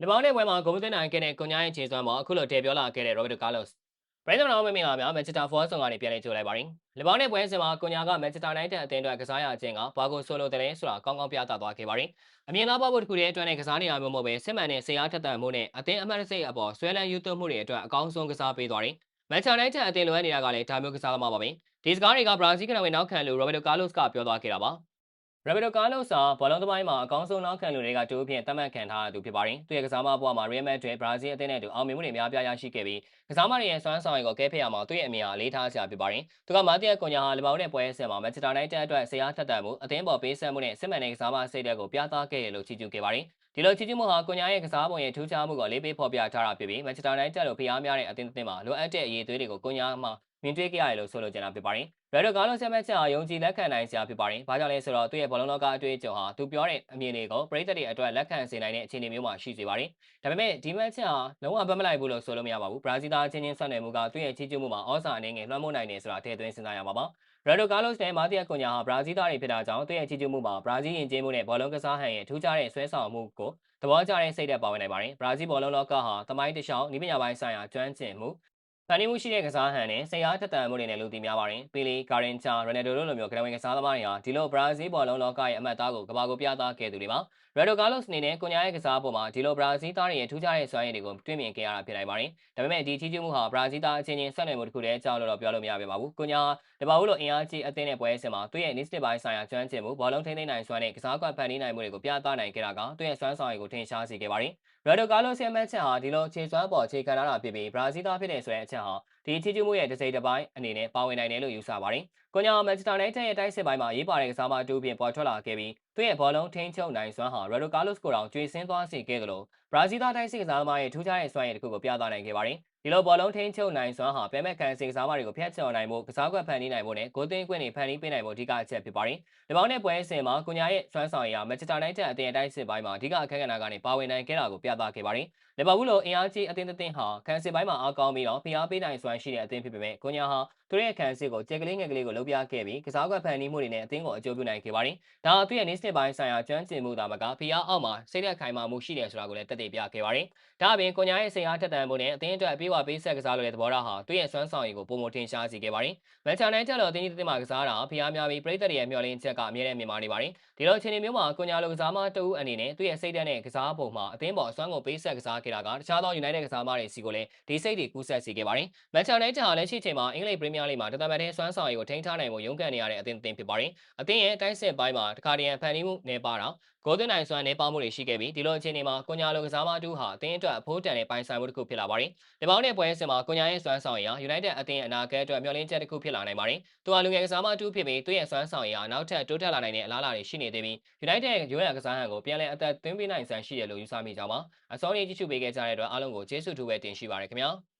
လီဘောင်းနဲ့ပွဲမှာဂုံးသွင်းနိုင်ခဲ့တဲ့ကွန်ညာရဲ့ခြေစွမ်းမှာအခုလိုတည်ပြောလာခဲ့တဲ့ Roberto Carlos ဘရိုင်ဒန်တော်မင်္ဂလာများမန်ချက်စတာဖောဆောင်ကနေပြန်လည်ကြိုလိုက်ပါရင်လီဘောင်းနဲ့ပွဲစဉ်မှာကွန်ညာကမန်ချက်စတာနိုင်တဲ့အသင်းအတွက်ကစားရခြင်းကဘာကိုဆိုလိုတယ်ဆိုတာကောင်းကောင်းပြသသွားခဲ့ပါရင်အမြင်သားပေါဖို့တစ်ခုတည်းအတွက်နဲ့ကစားနေရမျိုးမဟုတ်ပဲစစ်မှန်တဲ့ဆရာထက်သန်မှုနဲ့အသင်းအမှတ်စိတ်အပေါ်ဆွဲလန်းယူသွမှုတွေအတွက်အကောင်းဆုံးကစားပေးသွားတယ်မန်ချက်နိုင်တဲ့အသင်းလိုအပ်နေတာကလည်းဒါမျိုးကစားသမားပါပဲဒီစကားတွေကဘရာဇီးကနဝင်နောက်ခံလူ Roberto Carlos ကပြောသွားခဲ့တာပါ ရဘီတိုကာလိုစာဘောလုံးသမိုင်းမှာအကောင်းဆုံးနောက်ခံလူတွေကတူအဖြစ်သတ်မှတ်ခံထားရသူဖြစ်ပါတယ်။သူရဲ့ကစားမဘဝမှာ Real Madrid ဘရာဇီးအသင်းနဲ့တူအောင်မြင်မှုတွေများပြားရရှိခဲ့ပြီးကစားမတွေရဲ့စွမ်းဆောင်ရည်ကိုကဲဖက်ရမှာသူ့ရဲ့အမြင်အားလေးထားစရာဖြစ်ပါတယ်။သူကမာတီယာကွန်ညာဟာလီဗာပူးနဲ့ပွဲဆက်မှာမန်ချက်စတာနိုင်တက်အတွက်ဆရာထက်သန်မှုအသင်းပေါ်ပေးဆက်မှုနဲ့စစ်မှန်တဲ့ကစားမစိတ်ဓာတ်ကိုပြသခဲ့ရလို့ချီးကျူးခဲ့ပါတယ်။ဒီလိုချီးကျူးမှုဟာကွန်ညာရဲ့ကစားပုံရဲ့ထူးခြားမှုကိုလေးပေးဖော်ပြထားတာဖြစ်ပြီးမန်ချက်စတာနိုင်တက်လို့ဖိအားများတဲ့အသင်းအသင်းမှာလိုအပ်တဲ့အရေးသွေးတွေကိုကွန်ညာမှာ မြင်တွေ့ခဲ့ရတယ်လို့ဆိုလိုချင်တာဖြစ်ပါတယ်။ရယ်ဒိုကာလိုဆက်မက်ချက်ဟာယုံကြည်လက်ခံနိုင်စရာဖြစ်ပါတယ်။ဘာကြောင့်လဲဆိုတော့သူ့ရဲ့ဘောလုံးလောကအတွေ့အကြုံဟာသူပြောတဲ့အမြင်တွေကိုပရိသတ်တွေအတွက်လက်ခံစေနိုင်တဲ့အခြေအနေမျိုးမှာရှိစေပါတယ်။ဒါပေမဲ့ဒီမက်ချက်ဟာလုံးဝပတ်မလိုက်ဘူးလို့ဆိုလို့မရပါဘူး။ဘရာဇီးသားချင်းချင်းဆက်နွယ်မှုကသူ့ရဲ့ချီးကျူးမှုမှာဩဇာအနေငယ်လွှမ်းမိုးနိုင်တယ်ဆိုတာထည့်သွင်းစဉ်းစားရမှာပါ။ရယ်ဒိုကာလိုစ်နဲ့မာတီယာကွန်ညာဟာဘရာဇီးသားတွေဖြစ်တာကြောင့်သူ့ရဲ့ချီးကျူးမှုမှာဘရာဇီးယဉ်ကျေးမှုနဲ့ဘောလုံးကစားဟန်ရဲ့ထူးခြားတဲ့ဆွဲဆောင်မှုကိုသဘောကျတဲ့စိတ်ဓာတ်ပါဝင်နိုင်ပါတယ်။ဘရာဇီးဘောလုံးလောကဟာတမိုင်းတခြားဤပညာပိုင်းဆိုင်ရာကျွမ်းကျင်မှု ဖန်တီးမှုရှိတဲ့ကစားဟန်နဲ့စိတ်အားထက်သန်မှုတွေနဲ့လူသိများပါတယ်။ပီလီ၊ကာရင်ချာ၊ရနယ်ဒိုတို့လိုမျိုးကနဝင်ကစားသမားတွေဟာဒီလိုဘရာဇီးဘောလုံးလောကရဲ့အမတ်သားကိုကဘာကိုပြသခဲ့သူတွေပါ။ရက်ဒိုကာလော့စ်အနေနဲ့ကွန်ညာရဲ့ကစားပုံမှာဒီလိုဘရာဇီးသားတွေရဲ့ထူးခြားတဲ့စွမ်းရည်တွေကိုတွေ့မြင်ခဲ့ရတာဖြစ်နိုင်ပါတယ်။ဒါပေမဲ့ဒီချီးကျူးမှုဟာဘရာဇီးသားအချင်းချင်းဆက်နွယ်မှုတစ်ခုတည်းကြောင့်လို့တော့ပြောလို့မရပါဘူး။ကွန်ညာတဘာဘူးလိုအင်အားကြီးအသင်းနဲ့ပွဲစဉ်မှာသူ့ရဲ့ nist ပိုင်းဆိုင်ရာကျွမ်းကျင်မှုဘောလုံးထိန်းသိမ်းနိုင်စွမ်းနဲ့ကစားကွက်ဖန်တီးနိုင်မှုတွေကိုပြသနိုင်ခဲ့တာကသူ့ရဲ့စွမ်းဆောင်ရည်ကိုထင်ရှားစေခဲ့ပါတယ်။ရက်ဒိုကာလော့စ်ရဲ့မက်ချက်ဟာဒီလိုခြေစွမ်းပေါ်ခြေခံထားတာဖြစ်ပြီးဘရာဇီးသားဖြစ်တဲ့ဆိုတဲ့အချက်ဟာဒီချီကျူးမှုရဲ့တစ်စိတ်တစ်ပိုင်းအနေနဲ့ပါဝင်နိုင်တယ်လို့ယူဆပါတယ်။ကွန်ညာမန်ချက်စတာနိုင်တက်ရဲ့တိုက်စစ်ပိုင်းမှာရေးပါတဲ့ကစားမတူအပြင်ပေါ်ထွက်လာခဲ့ပြီးသူ့ရဲ့ဘောလုံးထိန်းချုပ်နိုင်စွမ်းဟာရက်ဒိုကာလော့စ်ကိုတောင်ကျွေးဆင်းသွားစေခဲ့တယ်လို့ဘရာဇီးသားတိုက်စစ်ကစားသမားရဲ့ထူးခြားတဲ့စွမ်းရည်တစ်ခုကိုပြသနိုင်ခဲ့ပါတယ်။ ဒီလိုဘောလုံးထိန်းချုပ်နိုင်စွမ်းဟာပဲမဲ့ခံစင်ကစားမတွေကိုဖျက်ချော်နိုင်မှုကစားကွက်ဖန်တီးနိုင်မှုနဲ့ဂိုးသွင်းခွင့်တွေဖန်တီးပေးနိုင်မှုအဓိကအချက်ဖြစ်ပါတယ်။ဒီပေါင်းနဲ့ပွဲစဉ်မှာကွန်ညာရဲ့စွမ်းဆောင်ရည်ဟာမန်ချက်စတာနိုင်တက်အသင်းအတိုင်းစစ်ပိုင်းမှာအဓိကအခက်အခဲကနေပါဝင်နိုင်ခဲ့တာကိုပြသခဲ့ပါတယ်။လီဗာပူးလိုအင်အားကြီးအသင်းတစ်သင်းဟာခံစစ်ပိုင်းမှာအားကောင်းပြီးတော့ဖိအားပေးနိုင်စွမ်းရှိတဲ့အသင်းဖြစ်ပေမဲ့ကွန်ညာဟာသူရဲ့ခံစစ်ကိုကြက်ကလေးငယ်ကလေးကိုလှုပ်ပြခဲ့ပြီးကစားကွက်ဖန်တီးမှုတွေနဲ့အသင်းကိုအကျိုးပြုနိုင်ခဲ့ပါတယ်။ဒါအသင်းရဲ့နေ့စစ်ပိုင်းဆိုင်ရာကျွမ်းကျင်မှုသာမကဖိအားအောက်မှာစိတ်သက်ခိုင်မာမှုရှိတယ်ဆိုတာကိုလည်းတက်တည်ပြခဲ့ပါတယ်။ဒါအပြင်ကွန်ညာရဲ့စိတ်အားထက်သန်မှုနဲ့အသင်းအတွက်အပြေးဝပေးဆက်ကစားလိုတဲ့သဘောထားဟာသူ့ရဲ့စွမ်းဆောင်ရည်ကိုပုံမထင်ရှားစေခဲ့ပါတယ်။မန်ချက်နိုင်ချက်လို့အသင်းကြီးတစ်သင်းမှာကစားတာဖိအားများပြီးပရိသတ်တွေရဲ့မျှော်လင့်ချက်ကအမြဲတမ်းမြင်မာနေပါတယ်။ဒီလိုအခြေအနေမျိုးမှာကွန်ညာလိုကစားမတဦးအနေနဲ့သူ့ရဲ့စိတ်ဓာတ်နဲ့ကစားပုံမှာအသင်းပေါ်အစွမ်းကိုပေးဆက်ကစားခဲ့တာကတခြားသော United ကစားမတွေစီကိုလည်းဒီစိတ်တွေကူးဆက်စေခဲ့ပါတယ်။မန်ချက်နိုင်ချက်ဟာလက်ရှိချိန်မှာအင်္ဂလိပ်ပရီးမီးယားလိဂ်မှာတသက်မတဲ့စွမ်းဆောင်ရည်ကိုထိန်းထားနိုင်ဖို့ရုန်းကန်နေရတဲ့အသင်းအသင်းဖြစ်ပါတယ်။အသင်းရဲ့တိုက်စစ်ပိုင်းမှာတခါတရံဖန်တီးမှုနေပါတာ ဂိုးသွင်းနိုင်စွမ်းနေပေါမှုတွေရှိခဲ့ပြီးဒီလိုအခြေအနေမှာကွန်ညာလိုကစားမတူဟာအသင်းအတွက်အဖိုးတန်တဲ့ပိုင်ဆိုင်မှုတစ်ခုဖြစ်လာပါတယ်။ဒီပေါင်းတဲ့ပွဲစဉ်မှာကွန်ညာရဲ့စွမ်းဆောင်ရည်ဟာ United အသင်းအနာဂတ်အတွက်မျှော်လင့်ချက်တစ်ခုဖြစ်လာနိုင်ပါတယ်။သူဟာလူငယ်ကစားမတူဖြစ်ပြီးသူ့ရဲ့စွမ်းဆောင်ရည်ဟာနောက်ထပ်တိုးတက်လာနိုင်တဲ့အလားအလာတွေရှိနေသေးပြီး United ရဲ့ရိုးရာကစားဟန်ကိုပြန်လည်အသက်သွင်းပေးနိုင်စွမ်းရှိတယ်လို့ယူဆမိကြောင်းပါ။အစောနေ့ကြည့်ရှုပေးခဲ့ကြတဲ့အတွက်အားလုံးကိုကျေးဇူးတူပဲတင်ရှိပါရခင်ဗျာ။